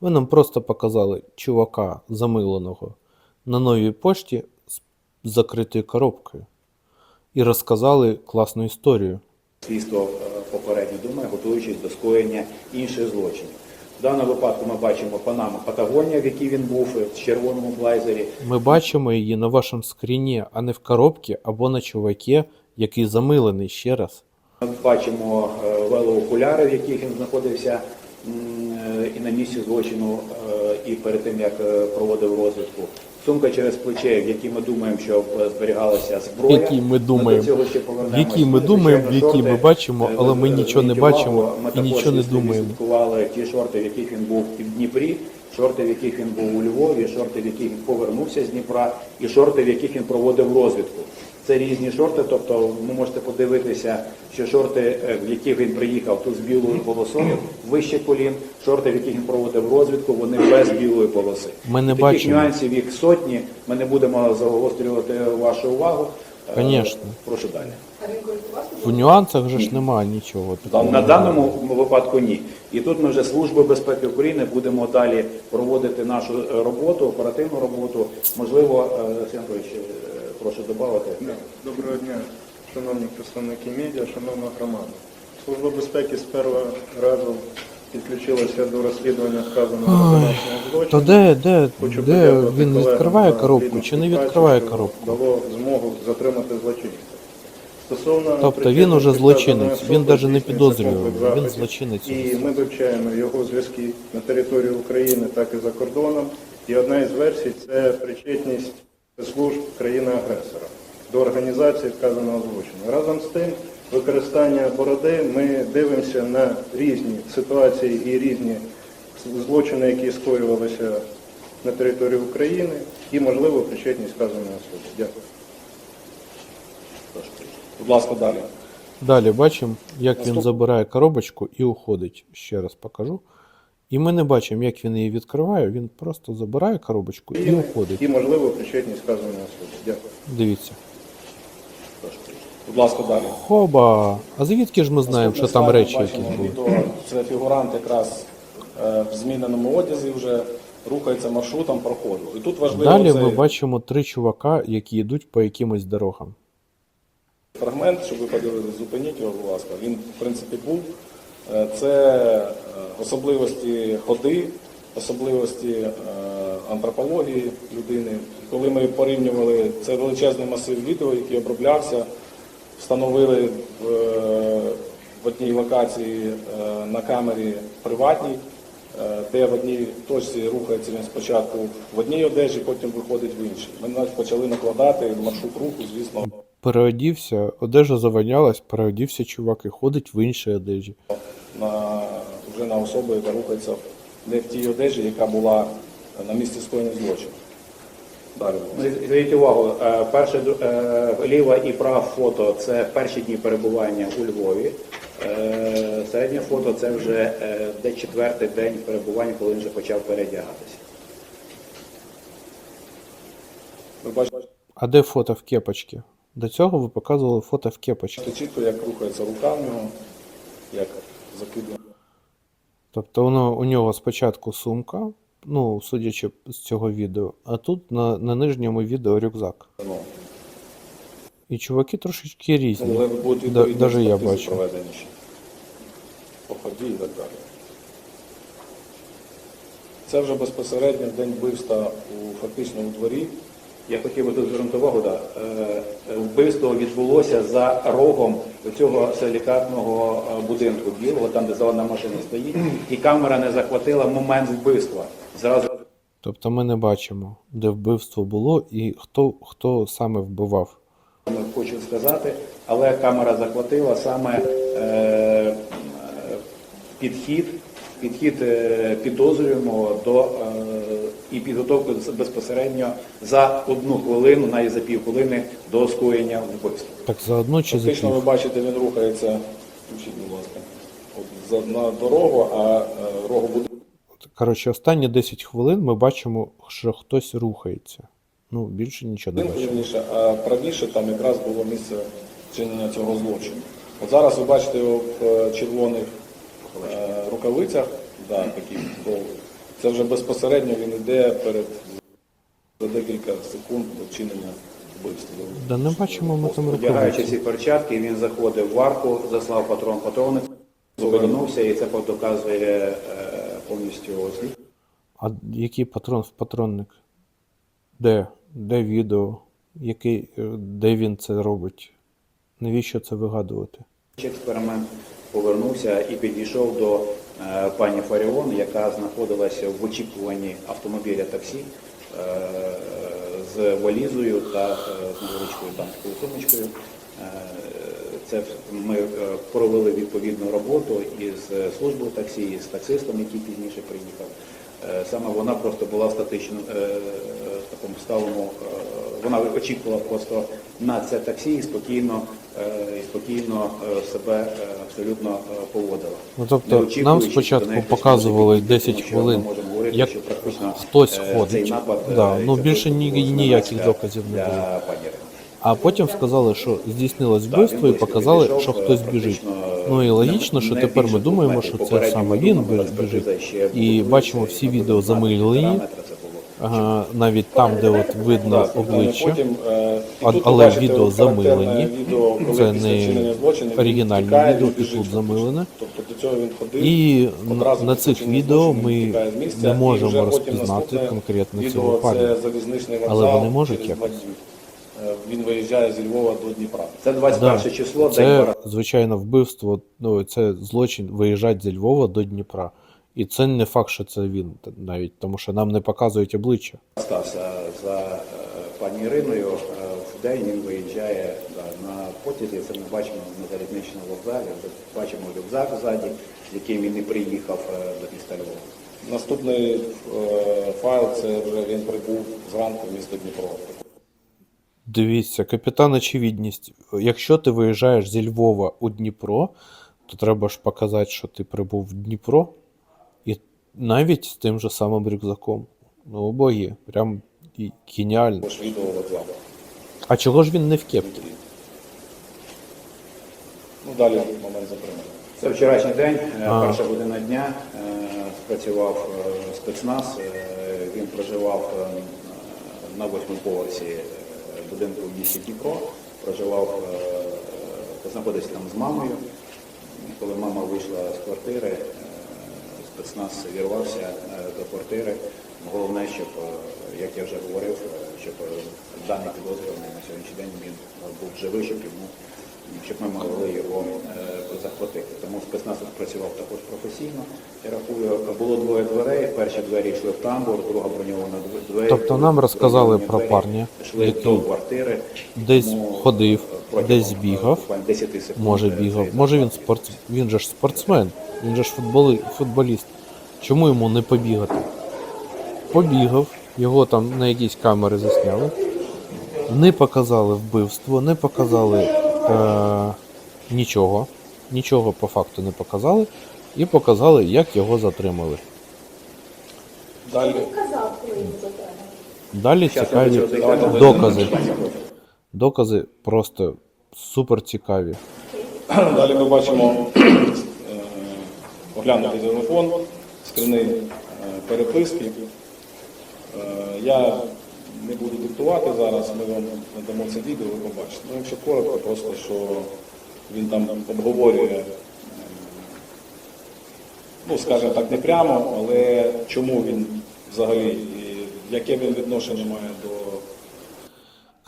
Ви нам просто показали чувака замиленого на новій пошті з закритою коробкою і розказали класну історію. Слідство е, попередньо думає, готуючись до скоєння інших злочинів. В даному випадку ми бачимо Панаму Патагонія, в якій він був е, в червоному блайзері. Ми бачимо її на вашому скріні, а не в коробці або на чувакі, який замилений ще раз. Ми бачимо е, велоокуляри, в яких він знаходився і на місці злочину, е, і перед тим як е, проводив розвідку. Сумка через плече, в якій ми думаємо, що е, зберігалася зброя. В якій ми думаємо. до цього ще В якій ми Ну, думаємо, в якій ми бачимо, але ми нічого не бачимо і нічого не думаємо. слідкували ті шорти, в яких він був в Дніпрі, шорти, в яких він був у Львові, шорти, в яких він повернувся з Дніпра, і шорти, в яких він проводив розвідку. Це різні шорти, тобто ви можете подивитися, що шорти, е, в яких він приїхав тут з білою полосою, вище колін, шорти, в яких він проводив розвідку, вони без білої полоси. Ми не Таких бачимо. нюансів їх сотні. Ми не будемо загострювати вашу увагу. Е, Конечно. Прошу далі. В нюансах же ж немає нічого. такого. На даному випадку ні. І тут ми вже Служби безпеки України будемо далі проводити нашу е, роботу, оперативну роботу. Можливо, Олексій Анатолійович, прошу додати. Доброго дня, шановні представники медіа, шановна громада. Служба безпеки з першого разу підключилася до розслідування вказаного виконавчого То де, де, Хочу де подякувати він колегам відкриває за коробку плідну чи не співпрацю, відкриває що коробку? Дало змогу затримати злочинця. Стосовно Тобто він уже злочинець, він навіть не підозрював, він злочинець. І ми вивчаємо його зв'язки на території України, так і за кордоном. І одна із версій це причетність служб країни-агресора до організації вказаного злочину. Разом з тим, використання бороди ми дивимося на різні ситуації і різні злочини, які скоювалися на території України, і можливо причетність вказаної особи. Дякую. Будь ласка, далі. Далі бачимо, як він забирає коробочку і уходить. Ще раз покажу. І ми не бачимо, як він її відкриває. Він просто забирає коробочку і уходить. І можливо причетність вказаної особи. Дякую. Дивіться. Будь ласка, далі. Хоба! А звідки ж ми знаємо, що там речі якісь були? Це фігурант якраз е, в зміненому одязі вже рухається маршрутом проходу. І тут важливо Далі цей ми бачимо три чувака, які йдуть по якимось дорогам. фрагмент, щоб ви подивилися, зупиніть його, будь ласка. Він, в принципі, був. Е, Це е, особливості ходи, особливості е, антропології людини. Коли ми порівнювали це величезний масив відео, який оброблявся, встановили в, в одній локації на камері приватній, де в одній точці рухається він спочатку в одній одежі, потім виходить в іншій. Ми навіть почали накладати маршрут руху, звісно, Переодівся, одежа заванялась, переодівся чувак і ходить в іншій одежі. На, вже на особу, яка рухається не в тій одежі, яка була на місці скоєння злочину. Далі. Зверніть увагу, е, перше е, ліва і права фото це перші дні перебування у Львові. Е, Середнє фото це вже де четвертий день перебування, коли він вже почав передягатися. Ви бачите А де фото в кепочці? До цього ви показували фото в кепочці. чітко, як рухається рука в нього, як закидує. Тобто воно, у нього спочатку сумка, ну, судячи з цього відео, а тут на, на нижньому відео рюкзак. Ну, І чуваки трошечки різні. але будуть Да- відповідні я бачу. По ході і так далі. Це вже безпосередньо день вбивства у фактично у дворі. Я хотів би тут звернути увагу, да, е, вбивство відбулося за рогом цього силікатного е, будинку білого, там де зелена машина стоїть, і камера не захватила момент вбивства. Зразу Тобто ми не бачимо, де вбивство було і хто, хто саме вбивав. хочу сказати, але камера захватила саме е, е, підхід, підхід е, підозрюємого до е, і підготовку безпосередньо за одну хвилину, навіть за пів хвилини до скоєння вбивства. Так заодно чи за Фактично, ви бачите, він рухається, включіть, будь ласка, от, за, на дорогу, а е, рогу буде Коротше, останні 10 хвилин ми бачимо, що хтось рухається. Ну, більше нічого не бачимо. а правіше там якраз було місце вчинення цього злочину. От зараз ви бачите його в е, червоних е, рукавицях, да, таких довгих. Це вже безпосередньо він йде перед за декілька секунд до вчинення вбивства. Да не бачимо ми там Одягаючи ці перчатки, він заходив в арку, заслав патрон патрони, повернувся, і це доказує е, повністю слід. А який патрон в патронник? Де? Де відео? Який, е, де він це робить? Навіщо це вигадувати? Експеримент повернувся і підійшов до пані Фаріон, яка знаходилася в очікуванні автомобіля таксі е, з валізою та е, з невеличкою дамською сумочкою. Е, Це ми е, провели відповідну роботу із службою таксі, і з таксистом, який пізніше приїхав. Е, Саме вона просто була в статичному е, е, такому сталому. Вона очікувала просто на це таксі і спокійно, е, і спокійно е, себе е, абсолютно поводила. Ну, тобто, нам спочатку показували 10 тому що ми хвилин, як хтось ходить. Да, ну, більше ні- ніяких доказів не було. А потім сказали, що здійснилось вбивство і показали, що хтось біжить. Ну і логічно, що тепер ми думаємо, що це саме він біжить. І бачимо всі відео замилені, ага, навіть там, де от видно обличчя. Е, але відео замилені. Це не оригінальне відео, і тут замилене. Тобто. І на, цих відео ми не можемо розпізнати конкретно цього парня. Але вони можуть якось? Е, Він виїжджає зі Львова до Дніпра. Це 21 Да. число, Це звичайно вбивство. Ну це злочин виїжджати зі Львова до Дніпра. І це не факт, що це він навіть, тому що нам не показують обличчя. стався за е, пані Іриною. Е, В день він виїжджає на потязі. Це ми бачимо на залізничному вокзалі. Бачимо рюкзак ззаді, з яким він і приїхав е, до міста Львова. Наступний е, файл це вже він прибув зранку в місто Дніпро. Дивіться, капітан очевидність. Якщо ти виїжджаєш зі Львова у Дніпро, то треба ж показати, що ти прибув в Дніпро, навіть з тим же самим рюкзаком. Ну, боги, прям і геніально. А чого ж він не в кепці? Ну, далі момент затримання. Це вчорашній день, е, А. перша година дня. е, Спрацював е, спецназ. Він проживав на восьмому поверсі будинку в місті Дніпро. Проживав, знаходився там з мамою. Коли мама вийшла з квартири, спецназ вірвався е, до квартири. Головне, щоб, е, як я вже говорив, е, щоб даний підозрюваний на сьогоднішній день він був живий, щоб йому щоб ми могли його е, захватити. Тому спецназ працював також професійно. Я рахую, було двоє дверей. Перші двері йшли в тамбур, друга броньована дв- двері. Тобто нам розказали про парня, який десь ходив, десь е, бігав, буквально 10 секунд, Може е, бігав. Може він захват спорт... він же ж спортсмен, він же ж футболи... футболіст. Чому йому не побігати? Побігав, його там на якісь камери засняли. Не показали вбивство, не показали е... нічого. Нічого по факту не показали. І показали, як його затримали. Далі. Далі цікаві докази. Докази просто супер цікаві. Далі ми бачимо е, оглянутий телефон, скрини е, переписки. Е, Я не буду диктувати зараз, ми вам надамо це відео, ви побачите. Ну, якщо коротко, просто що він там обговорює, е, ну, скажімо так, не прямо, але чому він взагалі, і яке він відношення має до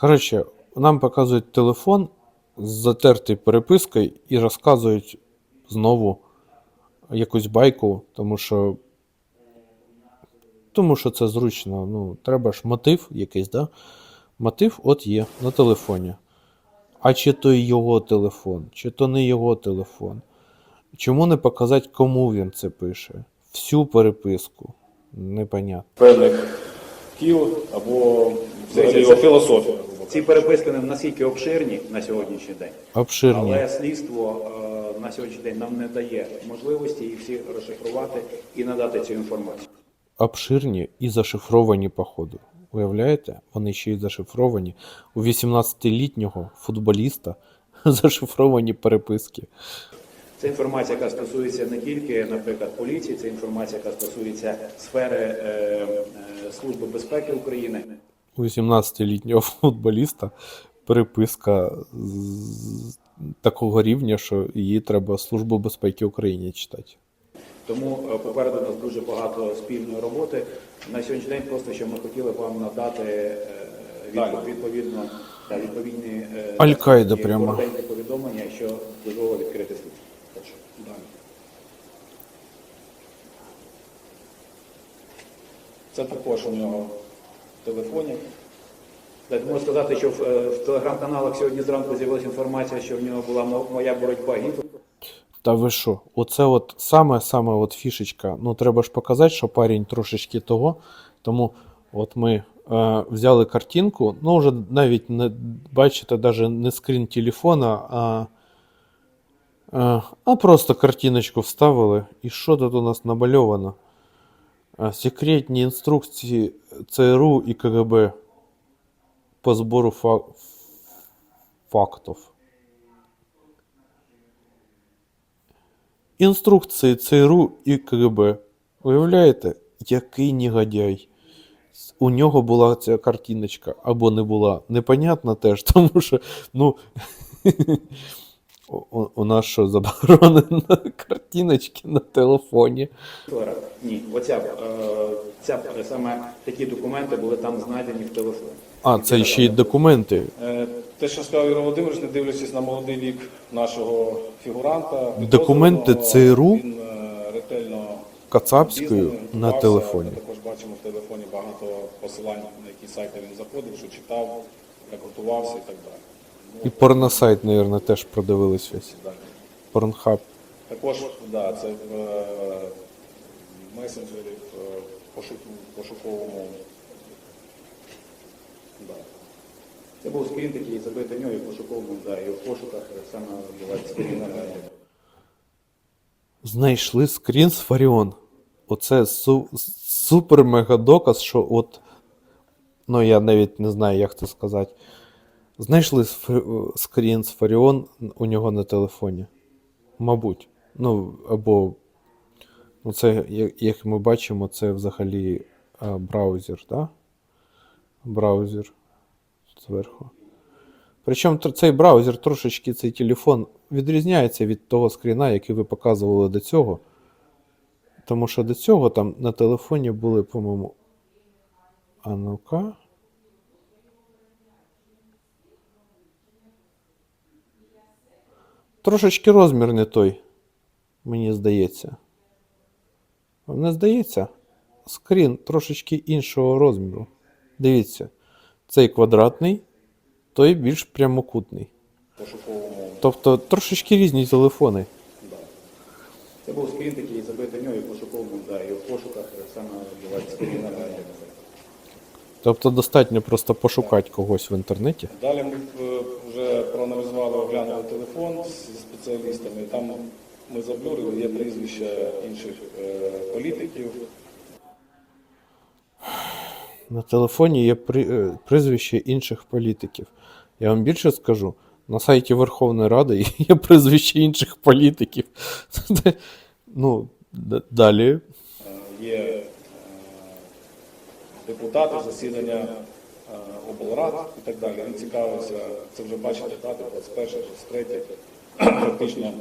Коротше, нам показують телефон з затертою перепискою і розказують знову якусь байку, тому що. Тому що це зручно. Ну, треба ж мотив якийсь, да? Мотив от є на телефоні. А чи то його телефон, чи то не його телефон. Чому не показати, кому він це пише? Всю переписку. Непонятно. певних кіл або взагалі його філософію. Ці переписки не наскільки обширні на сьогоднішній день. Обширні. Але слідство е, на сьогоднішній день нам не дає можливості їх всі розшифрувати і надати цю інформацію. Обширні і зашифровані, походу. Уявляєте? Вони ще й зашифровані. У 18-літнього футболіста зашифровані переписки. Це інформація, яка стосується не тільки, наприклад, поліції, це інформація, яка стосується сфери е, е, Служби безпеки України. У 18-літнього футболіста переписка з такого рівня, що її треба Службу безпеки України читати. Тому е, попереду у нас дуже багато спільної роботи. На сьогоднішній день просто що ми хотіли вам надати е, відповідно та відповідні е, Аль-Каїда прямо. повідомлення, що дозволило відкрити. Далі. Це також у нього в телефоні. Так, можу сказати, що в, в телеграм-каналах сьогодні зранку з'явилася інформація, що в нього була моя боротьба Гітлер. Та ви що? Оце от саме саме от фішечка. Ну треба ж показати, що парень трошечки того. Тому от ми е, взяли картинку, ну вже навіть не бачите, навіть не скрін телефона, а, е, а просто картиночку вставили. І що тут у нас намальовано? Е, Секретні інструкції ЦРУ і КГБ по збору фа- фактів. Інструкції ЦРУ і КГБ. Уявляєте, який негодяй. У нього була ця картиночка, або не була. Непонятно теж, тому що, ну. у- нас що заборонено картиночки на телефоні. Ні, оця е, ця саме такі документи були там знайдені в телефоні. А, це ще й документи. Е, Те, що сказав Ігор Володимирович, не дивлячись на молодий вік нашого фігуранта, Документи ЦРУ він е, ретельно Кацапською на телефоні. Також бачимо в телефоні багато посилань, на які сайти він заходив, що читав, як готувався і так далі. І порносайт, мабуть, теж продивились весь. Порнхаб. Також да, це в е, месенджері, в пошуковому. Да. Це був скрін такий забитий нього і пошуковому, да, і в пошуках саме була скрін. Знайшли скрін з Фаріон. Оце су- супер мега доказ, що от. Ну, я навіть не знаю, як це сказати. Знайшли скрін з Фаріон у нього на телефоні. Мабуть. Ну, або. Ну, це, як ми бачимо, це взагалі браузер, да? Браузер зверху. Причому цей браузер трошечки цей телефон відрізняється від того скріна, який ви показували до цього. Тому що до цього там на телефоні були, по-моєму. А ну-ка. Трошечки розмір не той, мені здається. Не здається? Скрін трошечки іншого розміру. Дивіться, цей квадратний, той більш прямокутний. Тобто трошечки різні телефони. Це був скрін такий забитий нього і пошуковому, да, і в пошуках саме була скрін. Тобто достатньо просто пошукати когось в інтернеті. Далі ми е, вже проаналізували, оглянули телефон зі спеціалістами. Там ми заблюрили, є прізвища інших е, політиків. На телефоні є е, прізвище інших політиків. Я вам більше скажу, на сайті Верховної Ради є прізвище інших політиків. Ну, далі. Є е, депутати, засідання е, облрад і так далі. Він цікавився, це вже бачите дати, 21 23 фактично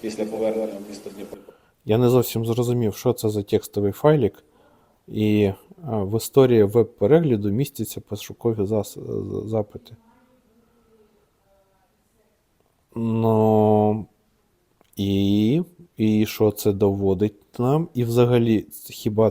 після повернення в місто Дніпро. Я не зовсім зрозумів, що це за текстовий файлик. І в історії веб-перегляду містяться пошукові запити. Ну. І, і що це доводить нам? І взагалі, хіба